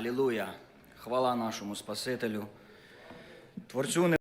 Алілуя! Хвала нашому Спасителю, Творцю